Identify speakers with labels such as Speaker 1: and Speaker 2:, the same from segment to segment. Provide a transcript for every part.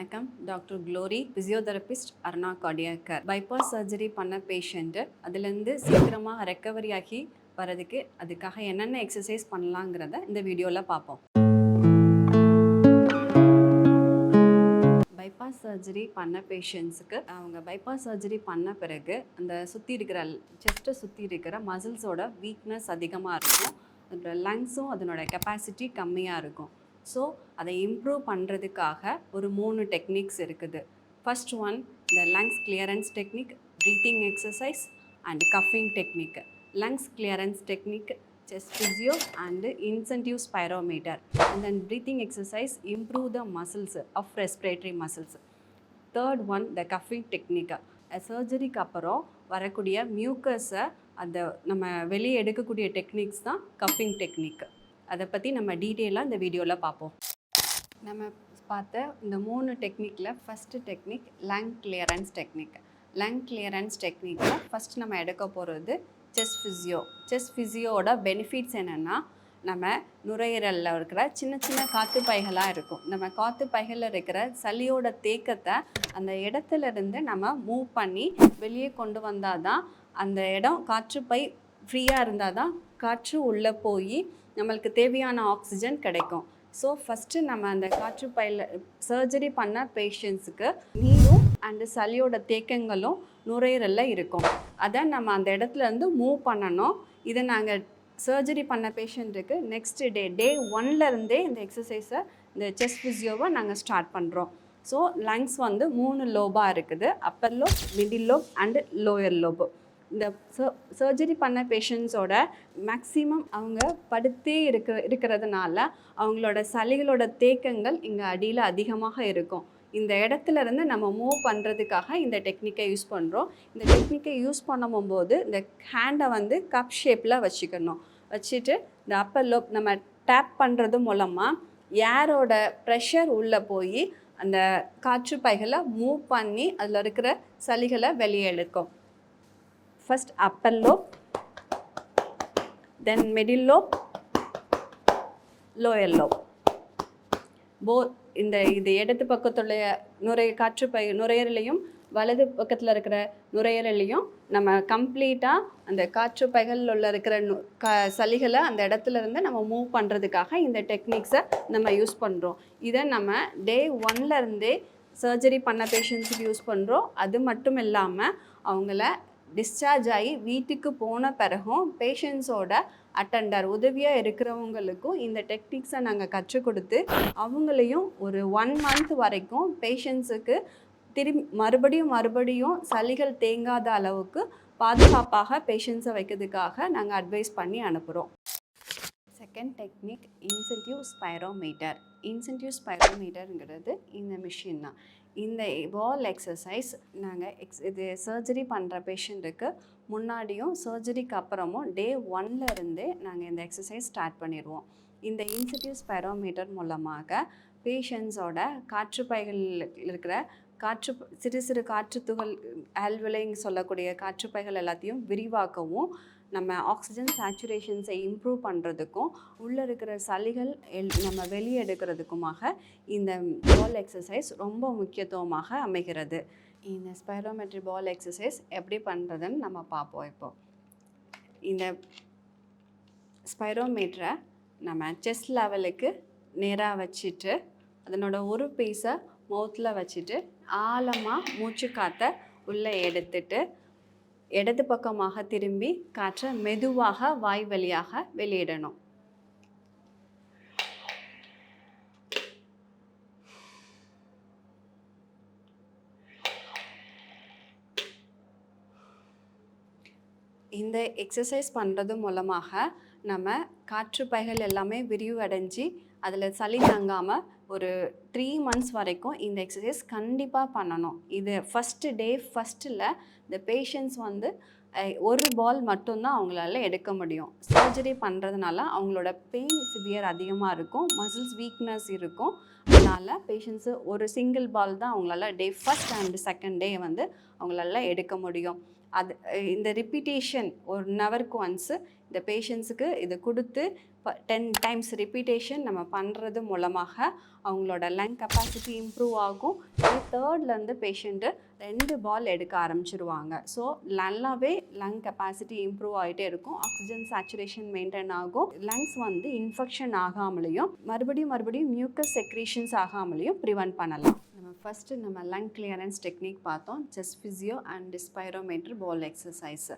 Speaker 1: வணக்கம். Doctor Glory physiotherapist Aruna கார்டியாக்கர். Bypass surgery பண்ண பேஷண்ட்டு அதுலேருந்து சீக்கிரமாக ரெக்கவரி ஆகி வரதுக்கு அதுக்காக என்னென்ன எக்ஸசைஸ் பண்ணலாங்கிறத இந்த வீடியோவில் பார்ப்போம். பைபாஸ் சர்ஜரி பண்ண பேஷண்ட்ஸுக்கு அவங்க பைபாஸ் சர்ஜரி பண்ண பிறகு அந்த சுற்றி இருக்கிற செஸ்ட்டை சுற்றி இருக்கிற மசில்ஸோட வீக்னஸ் அதிகமாக இருக்கும். அதோட லங்ஸும் அதனோட கெப்பாசிட்டி கம்மியாக இருக்கும். ஸோ அதை இம்ப்ரூவ் பண்ணுறதுக்காக ஒரு மூணு டெக்னிக்ஸ் இருக்குது. ஃபர்ஸ்ட் ஒன் இந்த lungs clearance technique breathing exercise and கஃபிங் technique lungs clearance technique chest physio and incentive spirometer. And then breathing exercise improve the muscles of respiratory muscles. Third one the கஃபிங் technique சர்ஜரிக்கு அப்புறம் வரக்கூடிய மியூக்கஸை அந்த நம்ம வெளியே எடுக்கக்கூடிய techniques தான் கஃபிங் technique அதை பற்றி நம்ம டீட்டெயிலாக இந்த வீடியோவில் பார்ப்போம் நம்ம பார்த்த இந்த மூணு டெக்னிக்கில் first technique lung clearance technique. Lung clearance டெக்னிக்கில் first நம்ம எடுக்க போகிறது செஸ் ஃபிசியோ செஸ் ஃபிசியோட பெனிஃபிட்ஸ் என்னென்னா நம்ம நுரையீரலில் இருக்கிற சின்ன சின்ன காற்று பைகளாக இருக்கும். நம்ம காற்று பைகளில் இருக்கிற சளியோட தேக்கத்தை அந்த இடத்துல இருந்து நம்ம மூவ் பண்ணி வெளியே கொண்டு வந்தால் தான் அந்த இடம் காற்று பை ஃப்ரீயாக இருந்தால் தான் காற்று உள்ளே போய் நம்மளுக்கு தேவையான ஆக்சிஜன் கிடைக்கும். ஸோ ஃபஸ்ட்டு நம்ம அந்த காற்று பையில் சர்ஜரி பண்ண பேஷண்ட்ஸுக்கு நீரும் அண்டு சளியோட தேக்கங்களும் நுரையீரலில் இருக்கும். அதை நம்ம அந்த இடத்துலேருந்து மூவ் பண்ணணும். இதை நாங்கள் சர்ஜரி பண்ண பேஷண்ட்டுக்கு நெக்ஸ்ட் டே டே ஒன்லேருந்தே இந்த எக்ஸசைஸை இந்த செஸ்ட் ஃபிசியோவை நாங்கள் ஸ்டார்ட் பண்ணுறோம் ஸோ லங்ஸ் வந்து மூணு லோபாக இருக்குது. Upper lobe middle lobe and lower lobe இந்த சர்ஜரி பண்ண பேஷண்ட்ஸோட மேக்ஸிமம் அவங்க படுத்தே இருக்க இருக்கிறதுனால அவங்களோட சளிகளோட தேக்கங்கள் இங்கே அடியில் அதிகமாக இருக்கும். இந்த இடத்துல இருந்து நம்ம மூவ் பண்ணுறதுக்காக இந்த டெக்னிக்கை யூஸ் பண்ணுறோம் இந்த டெக்னிக்கை யூஸ் பண்ணும்போது இந்த ஹேண்டை வந்து கப் ஷேப்பில் வச்சுக்கணும். வச்சுட்டு இந்த அப்பர் லோப் நம்ம டேப் பண்ணுறது மூலமாக ஏரோட ப்ரெஷர் உள்ளே போய் அந்த காற்று பைகளை மூவ் பண்ணி அதில் இருக்கிற சளிகளை வெளியே எடுக்கும். First upper lobe then middle lobe lower lobe போ இந்த இது இடது பக்கத்துடைய நுரைய காற்று பை நுரையீரலையும் வலது பக்கத்தில் இருக்கிற நுரையீரலையும் நம்ம கம்ப்ளீட்டாக அந்த காற்று பைகளில் உள்ள இருக்கிற நு க சளிகளை அந்த இடத்துல இருந்து நம்ம மூவ் பண்ணுறதுக்காக இந்த டெக்னிக்ஸை நம்ம யூஸ் பண்ணுறோம் இதை நம்ம டே ஒன்லேருந்தே சர்ஜரி பண்ண பேஷண்ட்ஸுக்கு யூஸ் பண்ணுறோம் அது மட்டும் இல்லாமல் அவங்கள டிஸ்சார்ஜ் ஆகி வீட்டுக்கு போன பிறகும் பேஷண்ட்ஸோட அட்டண்டர் உதவியாக இருக்கிறவங்களுக்கும் இந்த டெக்னிக்ஸை நாங்கள் கற்றுக் கொடுத்து அவங்களையும் ஒரு ஒன் மந்த் வரைக்கும் பேஷண்ட்ஸுக்கு திரும்பி மறுபடியும் மறுபடியும் சளிகள் தேங்காத அளவுக்கு பாதுகாப்பாக பேஷண்ட்ஸை வைக்கிறதுக்காக நாங்கள் அட்வைஸ் பண்ணி அனுப்புகிறோம் second technique incentive spirometer incentive ஸ்பைரோமீட்டருங்கிறது இந்த மிஷின் தான். இந்த வால் எக்ஸசைஸ் நாங்கள் எக்ஸ் இது சர்ஜரி பண்ணுற பேஷண்ட்டுக்கு முன்னாடியும் சர்ஜரிக்கு அப்புறமும் டே இருந்தே நாங்கள் இந்த எக்ஸசைஸ் ஸ்டார்ட் பண்ணிடுவோம். இந்த இன்சென்டிவ் ஸ்பைரோமீட்டர் மூலமாக பேஷண்ட்ஸோட காற்றுப்பைகள் இருக்கிற காற்று சிறு சிறு காற்று துகள் ஆல்விலைங் சொல்லக்கூடிய காற்றுப்பைகள் எல்லாத்தையும் விரிவாக்கவும் நம்ம ஆக்சிஜன் சேச்சுரேஷன்ஸை இம்ப்ரூவ் பண்ணுறதுக்கும் உள்ளே இருக்கிற சளிகள் எல் நம்ம வெளியே எடுக்கிறதுக்குமாக இந்த பால் எக்ஸசைஸ் ரொம்ப முக்கியத்துவமாக அமைகிறது. இந்த ஸ்பைரோமெட்ரி பால் எக்ஸசைஸ் எப்படி பண்ணுறதுன்னு நம்ம பார்ப்போம் இப்போ. இந்த ஸ்பைரோமீட்டரை நம்ம செஸ்ட் லெவலுக்கு நேராக வச்சுட்டு அதனோட ஒரு பீஸை மவுத்தில் வச்சுட்டு ஆழமாக மூச்சு காற்றை உள்ளே எடுத்துட்டு இடது பக்கமாக திரும்பி காற்றை மெதுவாக வாய் வழியாக வெளியிடணும். இந்த எக்ஸசைஸ் பண்ணுறது மூலமாக நம்ம காற்று பைகள் எல்லாமே விரிவடைஞ்சு அதில் சளி தங்காமல் ஒரு த்ரீ மந்த்ஸ் வரைக்கும் இந்த எக்ஸசைஸ் கண்டிப்பாக பண்ணணும். இது ஃபஸ்ட்டு டே ஃபஸ்ட்டில் இந்த பேஷண்ட்ஸ் வந்து ஒரு பால் மட்டும்தான் அவங்களால எடுக்க முடியும். சர்ஜரி பண்ணுறதுனால அவங்களோட பெயின் சிவியர் அதிகமாக இருக்கும் மசில்ஸ் வீக்னஸ் இருக்கும். அதனால் பேஷண்ட்ஸு ஒரு சிங்கிள் பால் தான் அவங்களால day first and second day வந்து அவங்களால எடுக்க முடியும். அது இந்த ரிப்பீட்டேஷன் ஒரு நவருக்கு ஒன்ஸு இந்த பேஷண்ட்ஸுக்கு இதை கொடுத்து டென் டைம்ஸ் ரிப்பீட்டேஷன் நம்ம பண்ணுறது மூலமாக அவங்களோட லங் கெப்பாசிட்டி இம்ப்ரூவ் ஆகும். தேர்ட்லேருந்து பேஷண்ட்டு ரெண்டு பால் எடுக்க ஆரம்பிச்சிருவாங்க. ஸோ நல்லாவே லங் கெப்பாசிட்டி இம்ப்ரூவ் ஆகிட்டே இருக்கும். ஆக்சிஜன் சேச்சுரேஷன் மெயின்டைன் ஆகும். லங்ஸ் வந்து இன்ஃபெக்ஷன் ஆகாமலையும் மறுபடியும் மறுபடியும் மியூக்கஸ் செக்ரீஷன்ஸ் ஆகாமலையும் ப்ரிவெண்ட் பண்ணலாம். ஃபஸ்ட்டு நம்ம லங் கிளியரன்ஸ் டெக்னிக் பார்த்தோம். Chest physio and spirometer ball exercise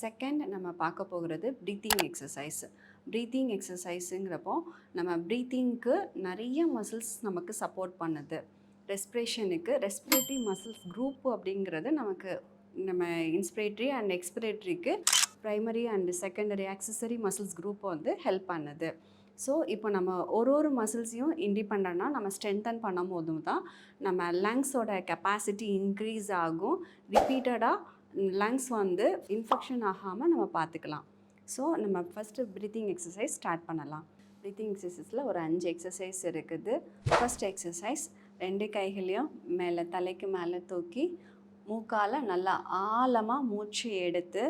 Speaker 1: second நம்ம பார்க்க போகிறது ப்ரீத்திங் எக்ஸசைஸு ப்ரீத்திங் எக்ஸசைஸுங்கிறப்போ நம்ம ப்ரீத்திங்க்கு நிறைய மசில்ஸ் நமக்கு சப்போர்ட் பண்ணுது. ரெஸ்பிரேஷனுக்கு ரெஸ்பிரேட்டரி மசில்ஸ் குரூப் அப்படிங்கிறது நமக்கு நம்ம inspiratory and எக்ஸ்பிரேட்டரிக்கு primary and secondary accessory muscles group வந்து ஹெல்ப் பண்ணுது. ஸோ இப்போ நம்ம ஒரு ஒரு மசில்ஸையும் இண்டிபெண்ட்டாக நம்ம ஸ்ட்ரென்தன் பண்ணும் போதும் தான் நம்ம லங்ஸோட கெப்பாசிட்டி இன்க்ரீஸ் ஆகும். ரிப்பீட்டடாக லங்ஸ் வந்து இன்ஃபெக்ஷன் ஆகாமல் நம்ம பார்த்துக்கலாம் ஸோ நம்ம ஃபஸ்ட்டு ப்ரீத்திங் எக்ஸசைஸ் ஸ்டார்ட் பண்ணலாம். ப்ரீத்திங் எக்ஸசைஸில் ஒரு அஞ்சு எக்ஸசைஸ் இருக்குது. ஃபஸ்ட் எக்ஸசைஸ் ரெண்டு கைகளையும் மேலே தலைக்கு மேலே தூக்கி மூக்கால் நல்லா ஆழமாக மூச்சு எடுத்து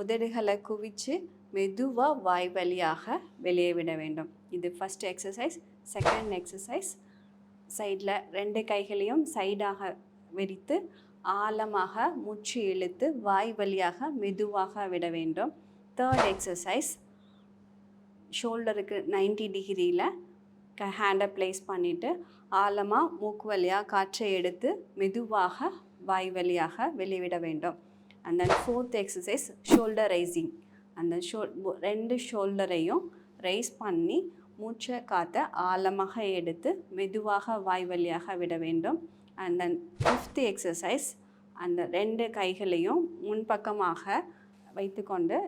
Speaker 1: உதடுகளை குவித்து மெதுவாக வாய் வழியாக வெளியே விட வேண்டும். இது ஃபஸ்ட் எக்ஸசைஸ் செகண்ட் எக்ஸசைஸ் சைடில் ரெண்டு கைகளையும் சைடாக விரித்து ஆழமாக மூச்சு இழுத்து வாய் வழியாக மெதுவாக விட வேண்டும். தேர்ட் எக்ஸசைஸ் ஷோல்டருக்கு 90 டிகிரியில் க ஹேண்டை ப்ளேஸ் பண்ணிவிட்டு ஆழமாக மூக்கு வழியாக காற்றை எடுத்து மெதுவாக வாய் வழியாக வெளிவிட வேண்டும். And then fourth exercise shoulder raising அந்த ஷோ ரெண்டு ஷோல்டரையும் ரைஸ் பண்ணி மூச்சை காற்றை ஆழமாக எடுத்து மெதுவாக வாய் வழியாக விட வேண்டும். அண்ட் தென் ஃபிஃப்த் எக்ஸசைஸ் அந்த ரெண்டு கைகளையும் முன்பக்கமாக வைத்துக்கொண்டு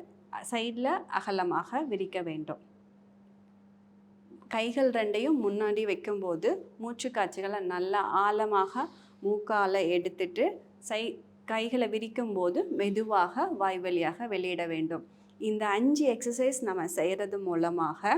Speaker 1: சைடில் அகலமாக விரிக்க வேண்டும். கைகள் ரெண்டையும் முன்னாடி வைக்கும்போது மூச்சு காட்சிகளை நல்லா ஆழமாக மூக்கால் எடுத்துட்டு சை கைகளை விரிக்கும் போது மெதுவாக வாய் வழியாக வெளியிட வேண்டும். இந்த அஞ்சு எக்ஸசைஸ் நம்ம செய்கிறது மூலமாக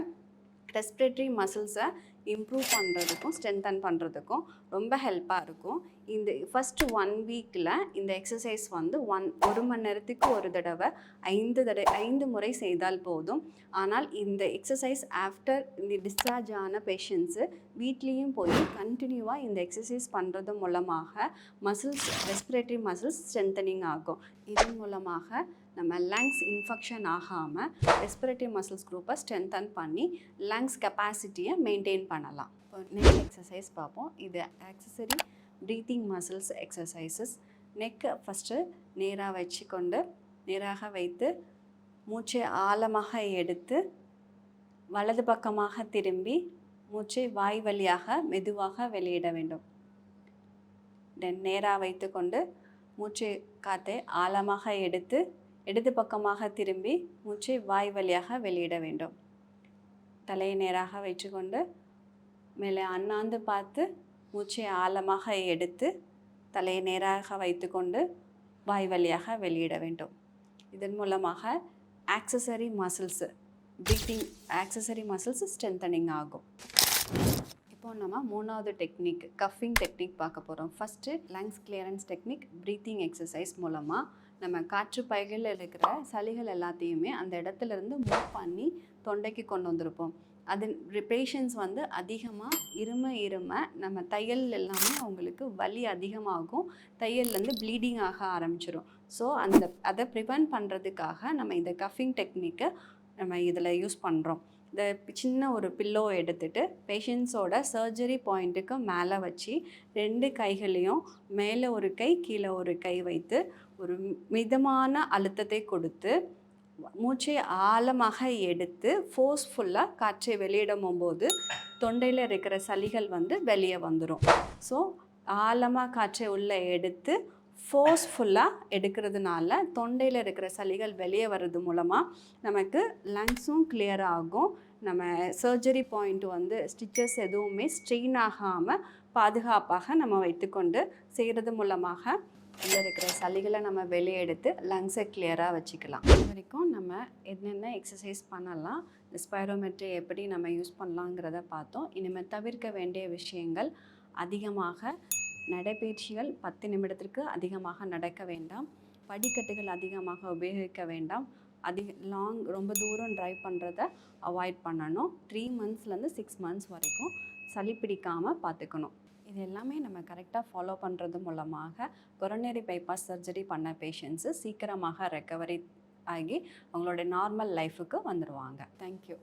Speaker 1: ரெஸ்பிரேட்டரி மசில்ஸை இம்ப்ரூவ் பண்ணுறதுக்கும் ஸ்ட்ரென்தன் பண்ணுறதுக்கும் ரொம்ப ஹெல்ப்பாக இருக்கும். இந்த ஃபஸ்ட்டு ஒன் வீக்கில் இந்த எக்ஸசைஸ் வந்து ஒன் ஒரு மணி நேரத்துக்கு ஒரு தடவை ஐந்து தடவை ஐந்து முறை செய்தால் போதும். ஆனால் இந்த எக்ஸசைஸ் ஆஃப்டர் இந்த டிஸ்சார்ஜ் ஆன பேஷண்ட்ஸு வீட்லேயும் போய் கண்டினியூவாக இந்த எக்ஸசைஸ் பண்ணுறது மூலமாக மசில்ஸ் ரெஸ்பிரேட்டரி மசில்ஸ் ஸ்ட்ரென்தனிங் ஆகும். இதன் மூலமாக நம்ம லங்ஸ் இன்ஃபெக்ஷன் ஆகாமல் ரெஸ்பிரேட்டரி மசில்ஸ் குரூப்பை ஸ்ட்ரென்தன் பண்ணி லங்ஸ் கெப்பாசிட்டியை மெயின்டைன் பண்ணலாம். இப்போ நெக் எக்ஸசைஸ் பார்ப்போம். இது ஆக்சசரி ப்ரீத்திங் மசில்ஸ் எக்ஸசைசஸ் நெக்கை ஃபஸ்ட்டு நேராக வச்சுக்கொண்டு நேராக வைத்து மூச்சை ஆழமாக எடுத்து வலது பக்கமாக திரும்பி மூச்சை வாய் வழியாக மெதுவாக வெளியிட வேண்டும். தென் நேராக வைத்துக்கொண்டு மூச்சை காற்றை ஆழமாக எடுத்து இடது பக்கமாக திரும்பி மூச்சை வாய் வழியாக வெளியிட வேண்டும். தலையை நேராக வைத்துக்கொண்டு மேலே அண்ணாந்து பார்த்து மூச்சை ஆழமாக எடுத்து தலையை நேராக வைத்துக்கொண்டு வாய் வழியாக வெளியிட வேண்டும். இதன் மூலமாக accessory muscles breathing accessory muscles strengthening ஆகும். இப்போ நம்ம மூணாவது டெக்னிக் கஃபிங் டெக்னிக் பார்க்க போகிறோம் first lungs clearance technique breathing exercise மூலமாக நம்ம காற்று பைகளில் இருக்கிற சளிகள் எல்லாத்தையுமே அந்த இடத்துல இருந்து மூவ் பண்ணி தொண்டைக்கு கொண்டு வந்திருப்போம். அது பேஷண்ட்ஸ் வந்து அதிகமாக இரும இரும நம்ம தையல் எல்லாமே அவங்களுக்கு வலி அதிகமாகும். தையல்லேருந்து ப்ளீடிங் ஆக ஆரம்பிச்சிடும் ஸோ அந்த அதை ப்ரிவென்ட் பண்ணுறதுக்காக நம்ம இந்த கஃபிங் டெக்னிக்கை நம்ம இதில் யூஸ் பண்ணுறோம் இந்த சின்ன ஒரு பில்லோ எடுத்துட்டு பேஷண்ட்ஸோட சர்ஜரி பாயிண்ட்டுக்கு மேலே வச்சு ரெண்டு கைகளையும் மேலே ஒரு கை கீழே ஒரு கை வைத்து ஒரு மிதமான அழுத்தத்தை கொடுத்து மூச்சை ஆழமாக எடுத்து ஃபோர்ஸ்ஃபுல்லாக காற்றை வெளியிடும் போது தொண்டையில் இருக்கிற சளிகள் வந்து வெளியே வந்துடும் ஸோ ஆழமாக காற்றை உள்ளே எடுத்து ஃபோர்ஸ்ஃபுல்லாக எடுக்கிறதுனால தொண்டையில் இருக்கிற சளிகள் வெளியே வர்றது மூலமாக நமக்கு லங்ஸும் கிளியர் ஆகும். நம்ம சர்ஜரி பாயிண்ட் வந்து ஸ்டிச்சஸ் எதுவுமே ஸ்ட்ரெயின் ஆகாமல் பாதுகாப்பாக நம்ம வைத்துக்கொண்டு செய்கிறது மூலமாக உள்ள இருக்கிற சளிகளை நம்ம வெளியே எடுத்து லங்ஸை கிளியராக வச்சுக்கலாம். இது வரைக்கும் நம்ம என்னென்ன எக்ஸசைஸ் பண்ணலாம் இந்த ஸ்பைரோமெட்ரி எப்படி நம்ம யூஸ் பண்ணலாங்கிறத பார்த்தோம். இனிமேல் தவிர்க்க வேண்டிய விஷயங்கள் அதிகமாக நடைபயிற்சிகள் பத்து நிமிடத்திற்கு அதிகமாக நடக்க வேண்டாம். படிக்கட்டுகள் அதிகமாக உபயோகிக்க வேண்டாம். அதிக லாங் ரொம்ப தூரம் ட்ரைவ் பண்ணுறத அவாய்ட் பண்ணணும். த்ரீ மந்த்ஸ்லேருந்து சிக்ஸ் மந்த்ஸ் வரைக்கும் சளி பிடிக்காமல் பார்த்துக்கணும். இது எல்லாமே நம்ம கரெக்டாக ஃபாலோ பண்ணுறது மூலமாக கொரோனரி பைபாஸ் சர்ஜரி பண்ண பேஷண்ட்ஸு சீக்கிரமாக ரெக்கவரி ஆகி அவங்களோட நார்மல் லைஃபுக்கு வந்துடுவாங்க தேங்க்யூ